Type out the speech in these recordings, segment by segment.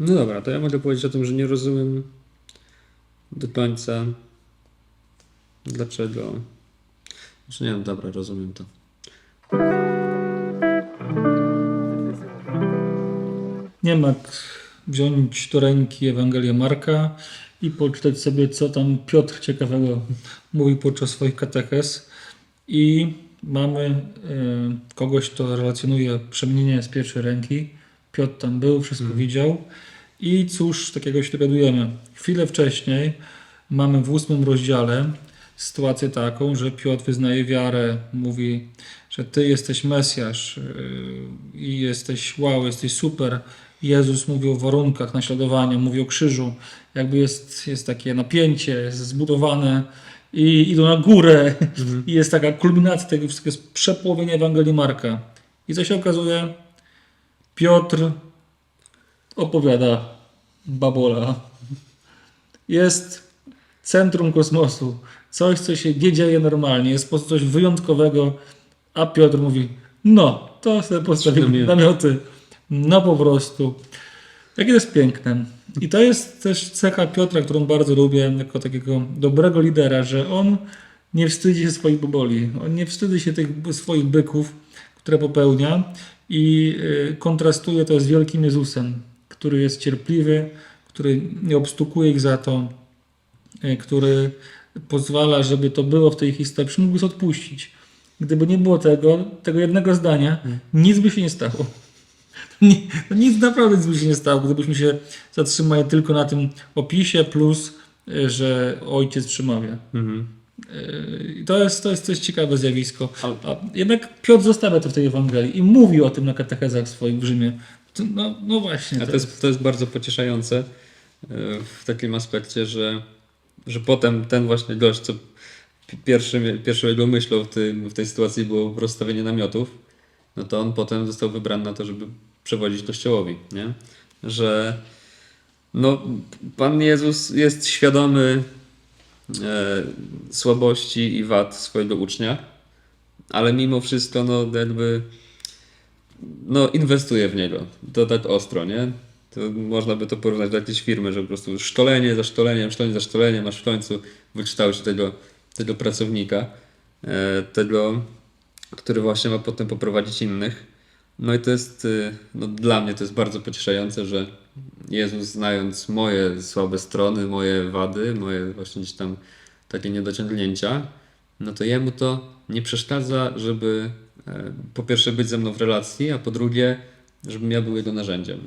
No dobra, to ja mogę powiedzieć o tym, że nie rozumiem do końca dlaczego. Znaczy nie wiem, dobra, rozumiem to. Nie ma wziąć do ręki Ewangelię Marka i poczytać sobie, co tam Piotr ciekawego mówi podczas swoich katechez. I mamy e, kogoś, kto relacjonuje przemienienie z pierwszej ręki. Piotr tam był, wszystko widział. I cóż takiego się dowiadujemy? Chwilę wcześniej mamy w ósmym rozdziale sytuację taką, że Piotr wyznaje wiarę, mówi, że Ty jesteś Mesjasz yy, i jesteś wow, jesteś super. Jezus mówi o warunkach naśladowania, mówi o krzyżu. Jakby jest, jest takie napięcie, jest zbudowane i idą na górę i jest taka kulminacja tego wszystkiego, jest przepołowienie Ewangelii Marka. I co się okazuje? Piotr opowiada babola. Jest centrum kosmosu. Coś, co się nie dzieje normalnie. Jest po prostu coś wyjątkowego. A Piotr mówi, no, to sobie postawimy namioty. No po prostu. Jakie to jest piękne. I to jest też cecha Piotra, którą bardzo lubię, jako takiego dobrego lidera, że on nie wstydzi się swoich boboli. On nie wstydzi się tych swoich byków, które popełnia i y, kontrastuje to z wielkim Jezusem, który jest cierpliwy, który nie obstukuje ich za to, y, który pozwala, żeby to było w tej historii, przecież mógłby sobie odpuścić. Gdyby nie było tego, tego jednego zdania, nic by się nie stało. Nie, no nic naprawdę nic by się nie stało, gdybyśmy się zatrzymali tylko na tym opisie, plus, y, że ojciec przemawia. Mhm. Y, I to jest, to jest coś ciekawe zjawisko. A jednak Piotr zostawia to w tej Ewangelii i mówi o tym na katechezach swoich w Rzymie. To- No, no właśnie. A to jest, to jest bardzo pocieszające e, w takim aspekcie, że, że potem ten właśnie gość, co pi- pierwszym, pierwszą jego myślą w, tym, w tej sytuacji było rozstawienie namiotów, no to on potem został wybrany na to, żeby przewodzić kościołowi, nie? Że no, Pan Jezus jest świadomy słabości i wad swojego ucznia, ale mimo wszystko, no jakby no, inwestuje w niego. To tak ostro, nie? To można by to porównać do jakiejś firmy, że po prostu szkolenie za szkoleniem, szkolenie za szkoleniem, aż w końcu wykształci tego, tego pracownika, e, tego, który właśnie ma potem poprowadzić innych. No i to jest, y, no dla mnie to jest bardzo pocieszające, że Jezus znając moje słabe strony, moje wady, moje właśnie gdzieś tam takie niedociągnięcia, no to jemu to nie przeszkadza, żeby e, po pierwsze być ze mną w relacji, a po drugie, żebym ja był jego narzędziem.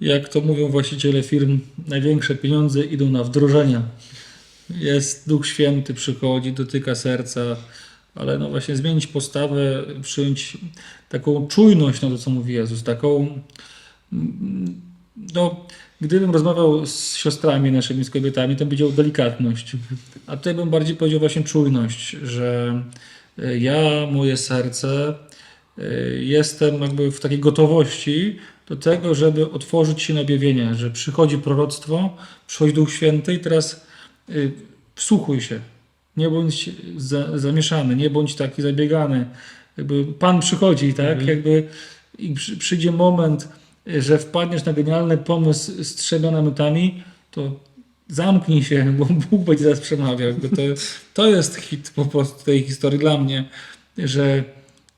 Jak to mówią właściciele firm, największe pieniądze idą na wdrożenia. Jest Duch Święty, przychodzi, dotyka serca, ale no właśnie zmienić postawę, przyjąć taką czujność na to, co mówi Jezus, taką no, gdybym rozmawiał z siostrami naszymi, z kobietami, to bym powiedział delikatność. A tutaj bym bardziej powiedział właśnie czujność, że y, ja, moje serce, y, jestem jakby w takiej gotowości do tego, żeby otworzyć się na objawienie, że przychodzi proroctwo, przychodzi Duch Święty i teraz y, wsłuchuj się. Nie bądź za, zamieszany, nie bądź taki zabiegany. Jakby Pan przychodzi, tak? Jakby i przy, przyjdzie moment, że wpadniesz na genialny pomysł z trzema namiotami, to zamknij się, bo Bóg będzie zaraz przemawiał. To, to jest hit po prostu tej historii dla mnie, że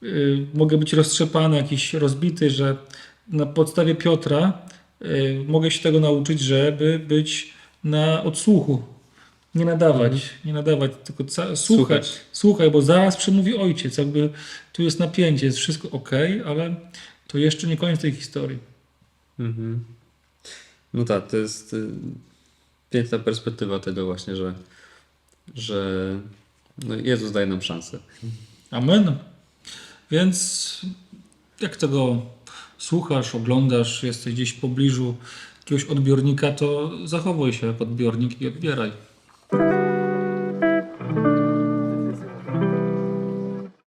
y, mogę być roztrzepany, jakiś rozbity, że na podstawie Piotra y, mogę się tego nauczyć, żeby być na odsłuchu. Nie nadawać, nie nadawać, tylko ca- słuchać. Słuchać. Słuchaj, bo zaraz przemówi ojciec. Jakby tu jest napięcie, jest wszystko ok, ale to jeszcze nie koniec tej historii. Mhm. No tak, to jest y, piękna perspektywa tego właśnie, że, że no Jezus daje nam szansę. Amen. Więc jak tego słuchasz, oglądasz, jesteś gdzieś w pobliżu jakiegoś odbiornika, to zachowuj się jak odbiornik i odbieraj.